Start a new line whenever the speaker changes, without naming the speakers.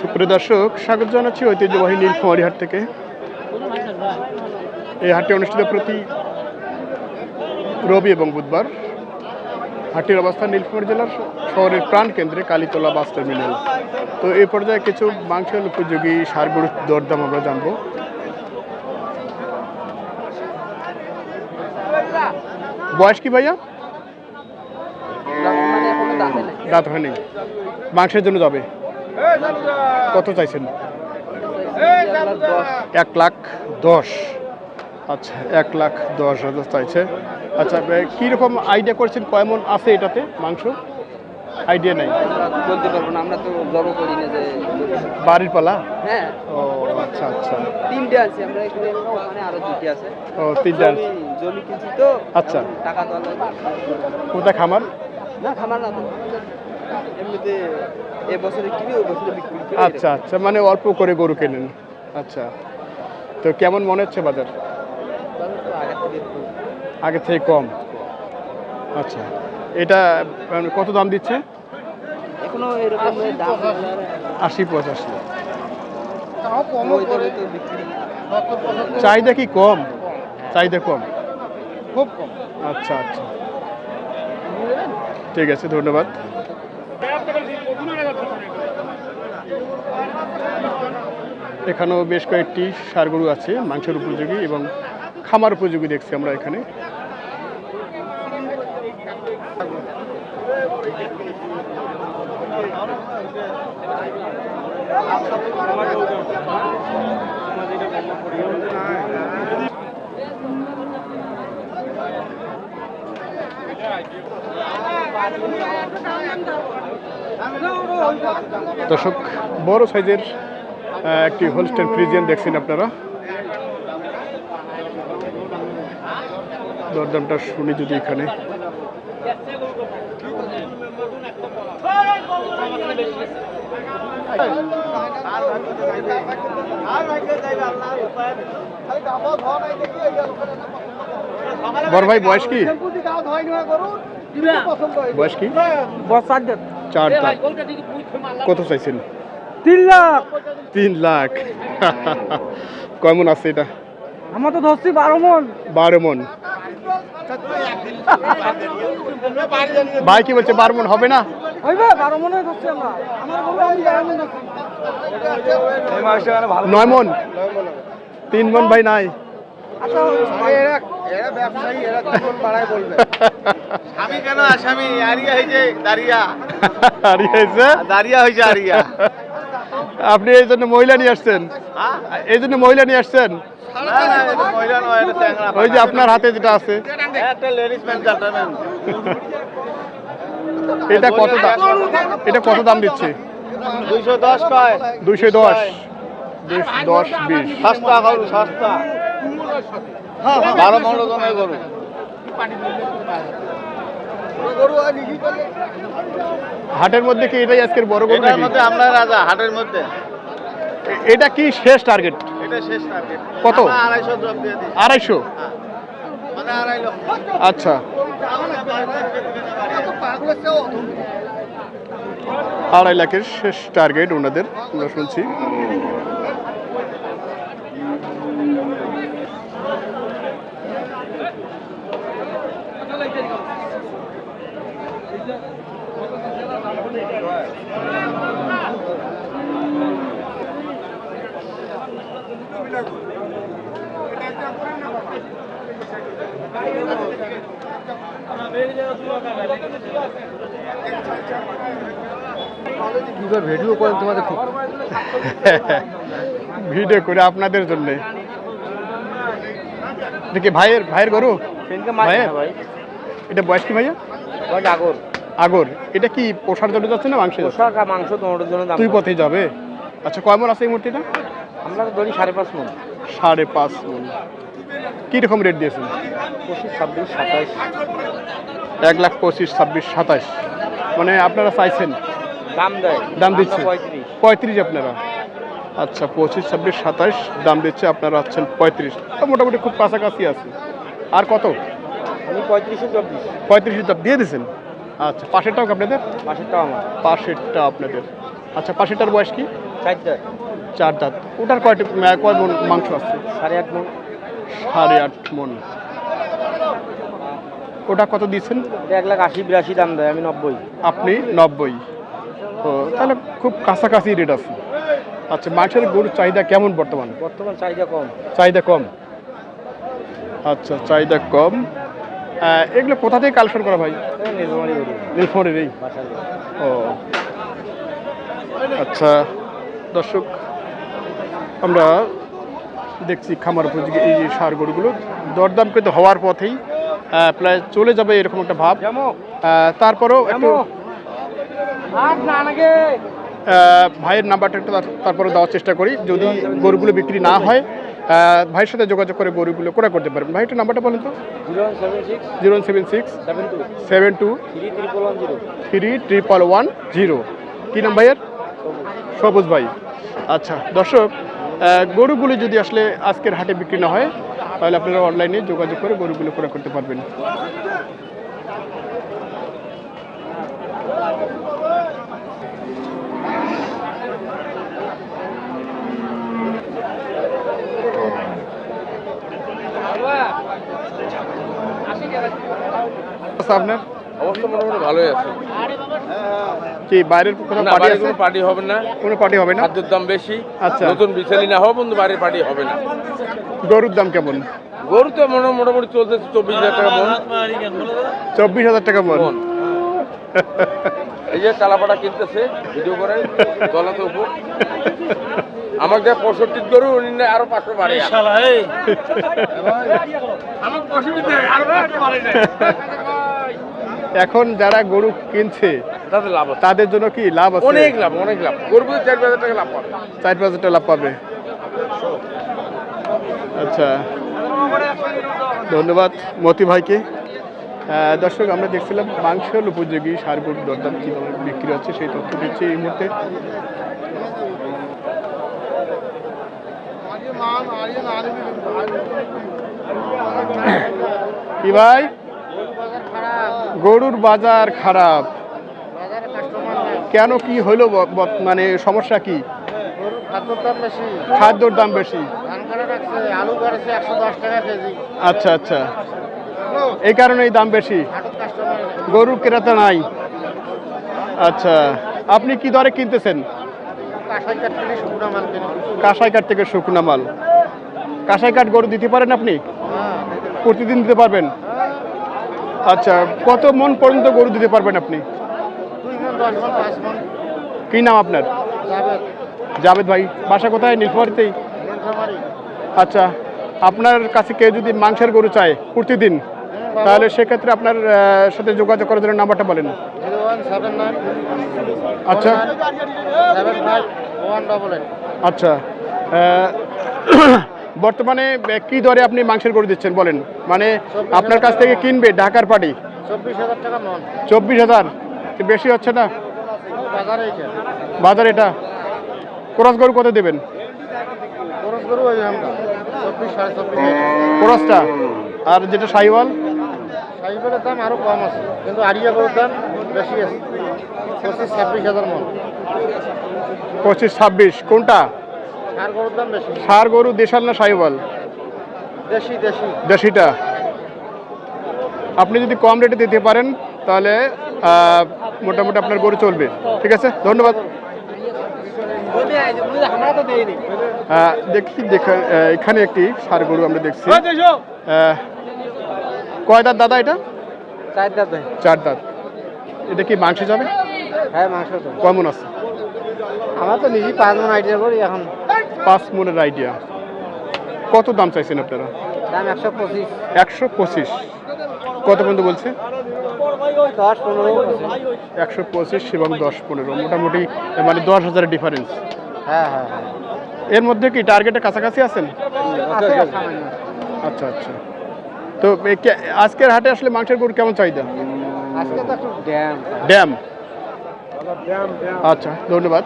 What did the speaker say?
সুপ্রিয় দর্শক স্বাগত জানাচ্ছি ঐতিহ্যবাহী নীলফামারী হাট থেকে। এই হাটটি অনুষ্ঠিত প্রতি রবি এবং বুধবার। হাটটির অবস্থান নীলফামারী জেলার শহরের প্রাণ কেন্দ্রে কালীতলা বাস টার্মিনাল। তো এই পর্যায়ে কিছু মাংসের উপযোগী সারগুলোর দরদাম আমরা জানব। বয়স কি ভাইয়া? দাঁত হয়নি। মাংসের জন্য যাবে। কত চাইছেন? এক লাখ দশ। আচ্ছা এক লাখ দশ হাজার চাইছে। আচ্ছা কীরকম আইডিয়া করছেন? কয়মন আছে এটাতে মাংস? আইডিয়া নেই।
বলতে পারব না আমরা তো জড়ো করি না যে
বাড়ির পালা?
হ্যাঁ।
ও আচ্ছা আচ্ছা।
তিনটে আছে আমরা এখানে ওখানে আরও দুটি আছে।
ও তিনটা
জমি জমি কিনছি তো
আচ্ছা।
টাকা তো
কোথায় খামার?
না খামার না তো। এমনিতে এ কিনে ওই বছরে বিক্রি করি
আচ্ছা আচ্ছা মানে অল্প করে গরু কেনেন। আচ্ছা তো কেমন মনে হচ্ছে বাজার?
আগে থেকে
কম। আচ্ছা এটা মানে কত দাম দিচ্ছে?
এখনও এরকম দাম
আশি পঁচাশি। চাহিদা কি কম? চাহিদা কম? খুব কম। আচ্ছা আচ্ছা। ঠিক আছে ধন্যবাদ। এখানেও বেশ কয়েকটি সারগরু আছে মাংসের উপযোগী এবং খামার উপযোগী দেখছি আমরা এখানে। দর্শক বড় সাইজের একটি হোলস্টেন ফ্রিজিয়ান দেখছেন আপনারা দরদামটা শুনি যদি এখানে বড় ভাই বয়স কি? বয়স কি? চার কত চাইছেন?
তিন লাখ।
তিন লাখ। কেমন আছে এটা?
আমার তো ধরছি বারো মন।
বারো মন। ভাই কি বলছে বারো মন হবে না?
বারো মনে ধরছি আমরা।
নয় মন। তিন মন ভাই নাই।
আচ্ছা
আমি কেন আসামি? আরিয়া হয়েছে দাঁড়িয়া
আর এই হয়েছে?
দাঁড়িয়া হয়েছে আরিয়া।
আপনি এই জন্য মহিলা নিয়ে আসছেন? এই জন্য মহিলা নিয়ে আসছেন? ওই যে আপনার হাতে যেটা আছে।
জেন্টলম্যান
এটা কত দাম? এটা কত দাম দিচ্ছে?
দুইশো দশ কয়।
দুইশো দশ। দশ বিশ।
সস্তা সস্তা। বারো পনেরো জনের গরু।
হাটের মধ্যে কি এটাই আজকের বড় গরু
এটার মধ্যে আমরা রাজা হাটের মধ্যে।
এটা কি শেষ টার্গেট
এটা শেষ টার্গেট
কত?
আড়াইশো দিয়ে দিই
আড়াইশো?
মানে
আচ্ছা। আড়াই লাখের শেষ টার্গেট ওনাদের আমরা শুনছি।
ভিডিও করেন তোমাদের খুব।
ভিডিও করে আপনাদের জন্য। কি ভাইয়ের ভাইয়ের গরু? ভাইয়ের? এটা বয়স কি ভাইয়া?
আগর।
আগর এটা কি পোষার জন্য যাচ্ছে না মাংস?
পোশাক আর মাংস তোমার জন্য দাম
দুই পথে যাবে। আচ্ছা কয় মন আছে এই মূর্তিটা?
আমরা ধরি সাড়ে পাঁচ মন।
সাড়ে পাঁচ মন। কীরকম রেট দিয়েছেন?
পঁচিশ ছাব্বিশ সাতাশ
এক লাখ পঁচিশ ছাব্বিশ সাতাশ মানে আপনারা চাইছেন?
দাম দেয়।
দাম দিচ্ছে?
পঁয়ত্রিশ।
আপনারা? আচ্ছা পঁচিশ ছাব্বিশ সাতাশ দাম দিচ্ছে আপনারা আছেন পঁয়ত্রিশ। তো মোটামুটি খুব কাছাকাছি আছে। আর কত?
আমি পঁয়ত্রিশে চব্বিশ।
পঁয়ত্রিশ দিয়ে দিয়েছেন? আচ্ছা পাশেরটাও কি আপনাদের?
পাশেরটাও আমার।
পাশেরটা আপনাদের। আচ্ছা পাশেরটার বয়স কি?
চার দাঁত।
চার দাঁত। ওটার কয়টি কয় মন মাংস আছে?
সাড়ে আট মন
সাড়ে আট মন ওটা কত দিয়েছেন?
এক লাখ আশি বিরাশি দাম দেয় আমি নব্বই।
আপনি নব্বই। ও তাহলে খুব কাছাকাছি রেট আছে। আচ্ছা মাংসের গরুর চাহিদা কেমন বর্তমান?
বর্তমান চাহিদা কম।
চাহিদা কম। আচ্ছা চাহিদা কম। এগুলো কোথা থেকে কালেকশন করা ভাই?
নির্মাণী
এই ও। আচ্ছা দর্শক আমরা দেখছি খামার উপযোগী এই যে সার গরুগুলো। দরদাম কিন্তু হওয়ার পথেই প্রায় চলে যাবে এরকম একটা ভাব। তারপরেও একটু ভাইয়ের নাম্বারটা একটু তার- তারপরে দেওয়ার চেষ্টা করি। যদি গরুগুলো বিক্রি না হয় ভাইয়ের সাথে যোগাযোগ করে গরুগুলো ক্রয় করতে পারবেন। ভাই একটু নাম্বারটা বলেন তো।
Zero seven six
seven
two three
triple one zero. কী নাম ভাইয়ের? সবুজ। ভাই। আচ্ছা দর্শক গরুগুলি গরুগুলো যদি আসলে আজকের হাটে বিক্রি না হয় তাহলে আপনারা অনলাইনে যোগাযোগ করে গরুগুলো ক্রয় করতে পারবেন। আচ্ছা, আপনার?
অবস্থা মোটামুটি ভালোই আছে।
কি বাইরের পার্টি আছে
কোনো পার্টি হবে না।
কোনো পার্টি হবে না?
খাদ্যের দাম বেশি।
আচ্ছা।
নতুন বিছালি না বাড়ির পার্টি হবে না।
গরুর দাম কেমন?
গরু তো মোটা- মোটামুটি চলতেছে চব্বিশ হাজার টাকা মন।
চব্বিশ হাজার টাকা মন।
মন। এই যে কালাপাটা কিনতেছে ভিডিও করেন তলাতে উপর। আমাকে দেয় পঁয়ষট্টি গরু উনি নেয় আরও পাঁচশো বাড়ি
এখন যারা গরু কিনছে
তাদের লাভ
তাদের জন্য কি লাভ আছে?
অনেক লাভ অনেক লাভ। গরু চার হাজার টাকা লাভ পাবে।
চার হাজার টাকা লাভ পাবে। আচ্ছা ধন্যবাদ মতি ভাইকে। দর্শক আমরা দেখছিলাম মাংসের উপযোগী সার গরুর দরদাম কীভাবে বিক্রি হচ্ছে সেই তথ্য দিচ্ছে এই মুহূর্তে। কি ভাই? গরুর বাজার খারাপ। কেন কি ব- মানে সমস্যা কি?
খাদ্যর দাম বেশি।
আচ্ছা আচ্ছা। এই কারণে এই দাম বেশি। গরুর ক্রেতা নাই। আচ্ছা আপনি কি দরে কিনতেছেন?
কাঁসাই কাঠ কিনে শুকনো মাল
কাঁসাই কাঠ থেকে শুকনা মাল। কাঁসাই কাঠ গরু দিতে পারেন আপনি?
হ্যাঁ
প্রতিদিন দিতে পারবেন? আচ্ছা কত মন পর্যন্ত গরু দিতে পারবেন আপনি? কি নাম আপনার? জাভেদ ভাই। বাসা কোথায়? নীলফামারিতেই? আচ্ছা আপনার কাছে কেউ যদি মাংসের গরু চায় প্রতিদিন তাহলে সেক্ষেত্রে আপনার সাথে যোগাযোগ করার জন্য নাম্বারটা বলেন। আচ্ছা। আচ্ছা বর্তমানে কি দরে আপনি মাংসের গরু দিচ্ছেন বলেন? মানে আপনার কাছ থেকে কিনবে ঢাকার পাটি
চব্বিশ হাজার
বেশি হচ্ছে না?
বাজারে
এটা। ক্রস গরু কত দেবেন? ক্রসটা? আর যেটা সাইওয়াল?
দাম কম আছে কিন্তু আড়িয়া গরুর দাম বেশি আছে। পঁচিশ ছাব্বিশ হাজার মন।
পঁচিশ ছাব্বিশ কোনটা?
সার গরুর দাম বেশি?
সার গরু দেশাল না সাইওয়াল?
দেশি
দেশিটা। আপনি যদি কম রেটে দিতে পারেন তাহলে মোটামুটি আপনার গরু চলবে। ঠিক আছে? ধন্যবাদ। দেখি এখানে একটি সার গরু আমরা দেখছি। কয় দাঁত দাদা এটা?
চার দাঁত
চার দাঁত। এটা কি মাংস যাবে?
হ্যাঁ মাংস
কেমন আছে।
আমার তো নিজেই পাঁচ মন আইডিয়া করি এখন।
পাঁচ মনের আইডিয়া কত দাম চাইছেন আপনারা?
দাম একশো পঁচিশ।
একশো পঁচিশ। কত পর্যন্ত বলছে? একশো পঁচিশ এবং দশ পনেরো। মোটামুটি মানে দশ হাজারের ডিফারেন্স
হ্যাঁ হ্যাঁ হ্যাঁ।
এর মধ্যে কি টার্গেটের কাছাকাছি আছেন? আচ্ছা আচ্ছা। তো আজকের হাটে আসলে মাংসের গরু কেমন চাহিদা?
আজকে তো একটু ড্যাম
ড্যাম। আচ্ছা ধন্যবাদ।